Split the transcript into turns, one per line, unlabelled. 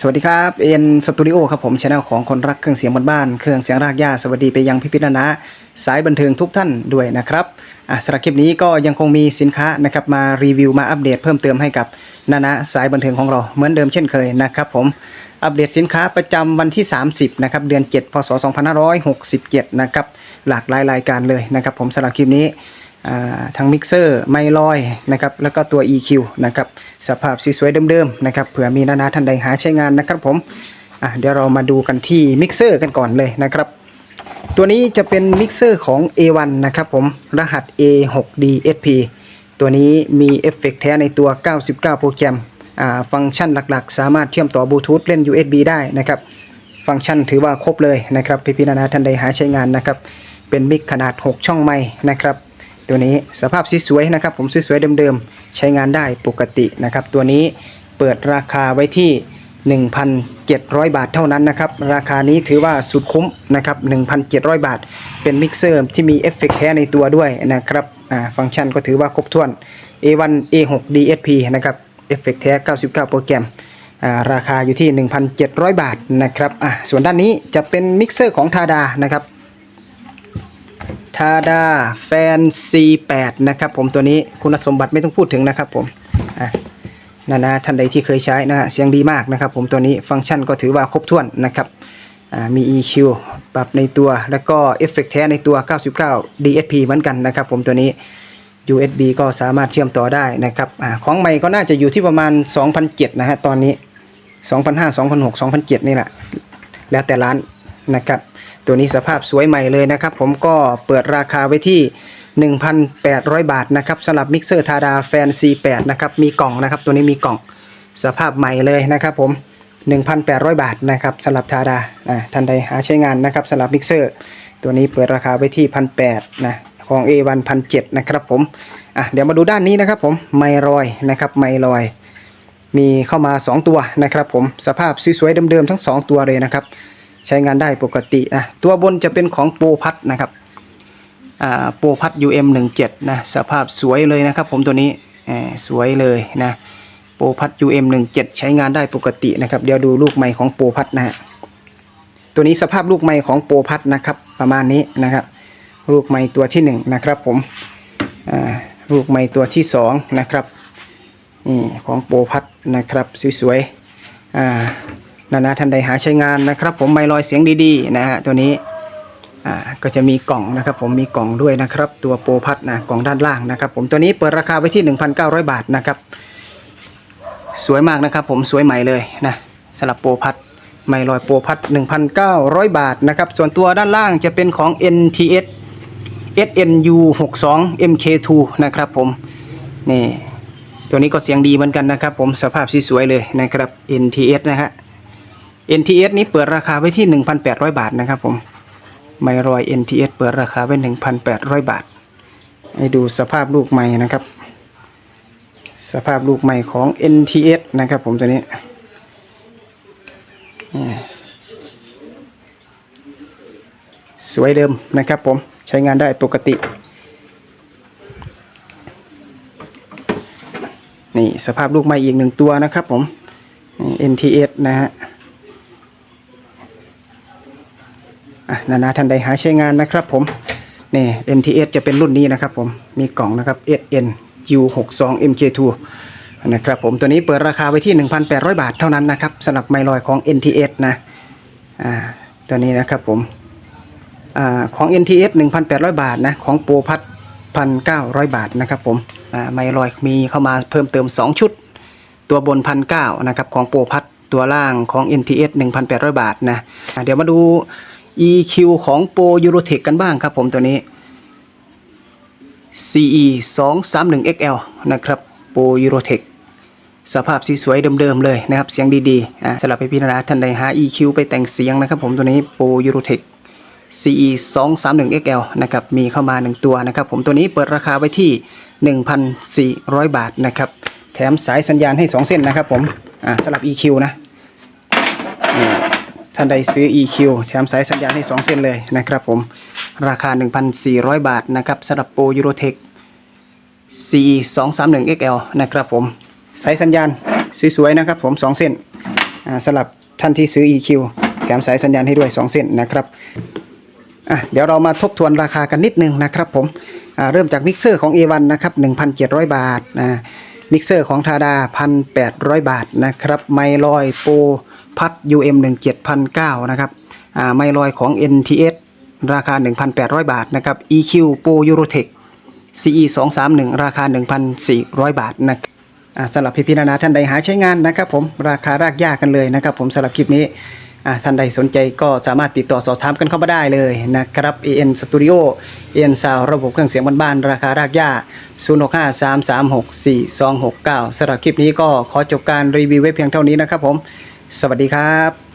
สวัสดีครับเอ็นสตูดิโอครับผมช anel ของคนรักเครื่องเสียงบนบ้านเครื่องเสียงรากหญ้าสวัสดีไปยังพิพิธนะสายบันเทิงทุกท่านด้วยนะครับอะสำหรับคลิปนี้ก็ยังคงมีสินค้านะครับมารีวิวมาอัปเดตเพิ่มเติมให้กับนานะสายบันเทิงของเราเหมือนเดิมเช่นเคยนะครับผมอัปเดตสินค้าประจำวันที่ 30นะครับเดือน 7 พศ 2567 นะครับหลากหลายรายการเลยนะครับผมสำหรับคลิปนี้ทั้งมิกเซอร์ไมลอยนะครับแล้วก็ตัว EQ นะครับสภาพสวยๆเดิมๆนะครับเผื่อมีนานาท่านใดหาใช้งานนะครับผมเดี๋ยวเรามาดูกันที่มิกเซอร์กันก่อนเลยนะครับตัวนี้จะเป็นมิกเซอร์ของ A1 นะครับผมรหัส A6DSP ตัวนี้มีเอฟเฟกต์แท้ในตัว 99 โปรแกรมฟังก์ชันหลักๆ สามารถเชื่อมต่อบลูทูธเล่น USB ได้นะครับฟังก์ชันถือว่าครบเลยนะครับพี่พี่นานาท่านใดหาใช้งานนะครับเป็นมิกขนาด 6 ช่องไม้นะครับ ตัวนี้สภาพสวยๆนะครับ ผมสวยๆเดิมๆ ใช้งานได้ปกตินะครับ ตัวนี้เปิดราคาไว้ที่ 1,700 บาทเท่านั้นนะครับ ราคานี้ถือว่าสุดคุ้มนะครับ 1,700 บาท เป็นมิกเซอร์ที่มีเอฟเฟกต์แท้ในตัวด้วยนะครับฟังก์ชันก็ถือว่าครบถ้วน A1 A6 DSP นะครับเอฟเฟกต์แท้ 99 โปรแกรมราคาอยู่ที่ 1,700 บาทนะครับส่วนด้านนี้จะเป็นมิกเซอร์ของทาดานะครับ ทาดาแฟน C8 นะครับผมตัวนี้คุณสมบัติไม่ต้องพูดถึงนะครับผมอะนานะท่านใดที่เคยใช้นะฮะเสียงดีมากนะครับผมตัวนี้ฟังก์ชันก็ถือว่าครบถ้วนนะครับมี EQ ปรับในตัวแล้วก็เอฟเฟกต์แท้ในตัว 99 DSP เหมือนกันนะครับผมตัวนี้ USB ก็สามารถเชื่อมต่อได้นะครับอของใหม่ก็น่าจะอยู่ที่ประมาณ 2,007นะฮะตอนนี้2,500 2,600 2,007 นี่แหละ แล้วแต่ร้าน นะครับ ตัวนี้สภาพสวยใหม่เลยนะครับ ผมก็เปิดราคาไว้ที่ 1,800 บาทนะครับสำหรับมิกเซอร์ทาดาแฟน C8 นะครับ มีกล่องนะครับ ตัวนี้มีกล่องสภาพใหม่เลยนะครับผม 1,800 บาทนะครับสำหรับทาดาอ่าท่านใดหาใช้งานนะครับสำหรับมิกเซอร์ตัวนี้เปิดราคาไว้ที่ 1,800นะของ A1 1,700นะครับผมอะเดี๋ยวมาดูด้านนี้นะครับผมไมรอยนะครับไมรอยมีเข้ามา 2 ตัวนะครับผมสภาพสวยๆเดิมๆทั้ง 2 ตัวเลยนะครับ ใช้งานได้ปกตินะตัวบนจะเป็นของโปรพัดนะครับอ่าโปรพัด UM17 นะสภาพสวยเลยนะครับผมตัวนี้สวยเลยนะโปรพัด UM17 ใช้งานได้ปกตินะครับ เดี๋ยวดูลูกใหม่ของโปรพัดนะฮะตัวนี้สภาพลูกใหม่ของโปรพัดนะครับประมาณนี้นะครับ ลูกใหม่ตัวที่หนึ่งนะครับผมอ่าลูกใหม่ตัวที่สองนะครับนี่ของโปรพัดนะครับสวยๆอ่า นานาท่านใดหาใช้งานนะครับ ผมไม่ลอยเสียงดีๆนะฮะตัวนี้อ่าก็จะมีกล่องนะครับ ผมมีกล่องด้วยนะครับ ตัวโปรพัดนะกล่องด้านล่างนะครับ ผมตัวนี้เปิดราคาไว้ที่ 1,900 บาทนะครับ สวยมากนะครับ ผมสวยใหม่เลยนะสลับโปรพัดไม่ลอยโปรพัด 1,900 บาทนะครับ ส่วนตัวด้านล่างจะเป็นของ NTS SNU 62 MK2 นะครับผมนี่ตัวนี้ก็เสียงดีเหมือนกันนะครับ ผมสภาพสวยๆเลยนะครับ NTS นะฮะ NTS นี้เปิดราคาไว้ที่ 1,800 บาทนะครับผมไมรอย NTS เปิดราคาไว้ 1,800 บาท ให้ดูสภาพลูกใหม่นะครับ สภาพลูกใหม่ของ NTS นะครับผมตัวนี้นี่สวยเดิมนะครับผมใช้งานได้ปกติ นี่สภาพลูกไม้อีกหนึ่งตัวนะครับผม NTS นะฮะ อะนานาท่านใดหาใช้งานนะครับผมนี่ NTS จะเป็นรุ่นนี้นะครับผมมีกล่องนะครับ SN U62 MK2 นะครับผมตัวนี้เปิดราคาไว้ที่ 1,800 บาทเท่านั้นนะครับสำหรับไมลอยของ NTS นะอ่าตัวนี้นะครับผมอ่าของ NTS 1,800 บาทนะของโปรพัท1,900 บาทนะครับผมอ่าไมลอยมีเข้ามาเพิ่มเติม 2 ชุด ตัวบน 1,900นะครับของโปรพัทตัวล่างของ NTS 1,800 บาทนะอ่าเดี๋ยวมาดู EQ ของโปรยูโรเทคกันบ้างครับผมตัวนี้ CE 2 3 1 XL นะครับโปรยูโรเทคสภาพสีสวยเดิมๆเลยนะครับ เสียงดีๆอ่าสำหรับพี่พี่นาท่านใดหา EQ ไปแต่งเสียงนะครับผมตัวนี้โปรยูโรเทค CE 2 3 1 XL นะครับมีเข้ามา 1 ตัวนะครับผมตัวนี้เปิดราคาไว้ที่ 1,400 บาทนะครับแถมสายสัญญาณให้ 2 เส้นนะครับผมอ่าสำหรับ EQ นะ ท่านใดซื้อ EQ แถมสายสัญญาณให้ 2 เส้นเลยนะครับผม ราคา 1,400 บาทนะครับสำหรับโปรยูโรเทค CE 2 3 1 XL นะครับผม สายสัญญาณสวยๆนะครับผม 2 เส้นสำหรับท่านที่ซื้อ EQ แถมสายสัญญาณให้ด้วย 2 เส้นนะครับอะเดี๋ยวเรามาทบทวนราคากันนิดนึงนะครับผมเริ่มจากมิกเซอร์ของ A1 นะครับ 1,700 บาทนะมิกเซอร์ของทาดา 1,800 บาทนะครับ ไมลอยโปร พัด UM 17,900 นะครับไมลอยของ NTS ราคา 1,800 บาทนะครับ EQ Pro Eurotech CE 231ราคา 1,400 บาทนะครับอ่าสำหรับพี่ๆนานาท่านใดหาใช้งานนะครับผมราคารากยากกันเลยนะครับผมสำหรับคลิปนี้ท่านใดสนใจก็สามารถติดต่อสอบถามกันเข้ามาได้เลยนะครับ AN Studio AN Sound ระบบเครื่องเสียงบ้านๆราคารากยา0653364269สำหรับคลิปนี้ก็ขอจบการรีวิวไว้เพียงเท่านี้นะครับผม สวัสดีครับ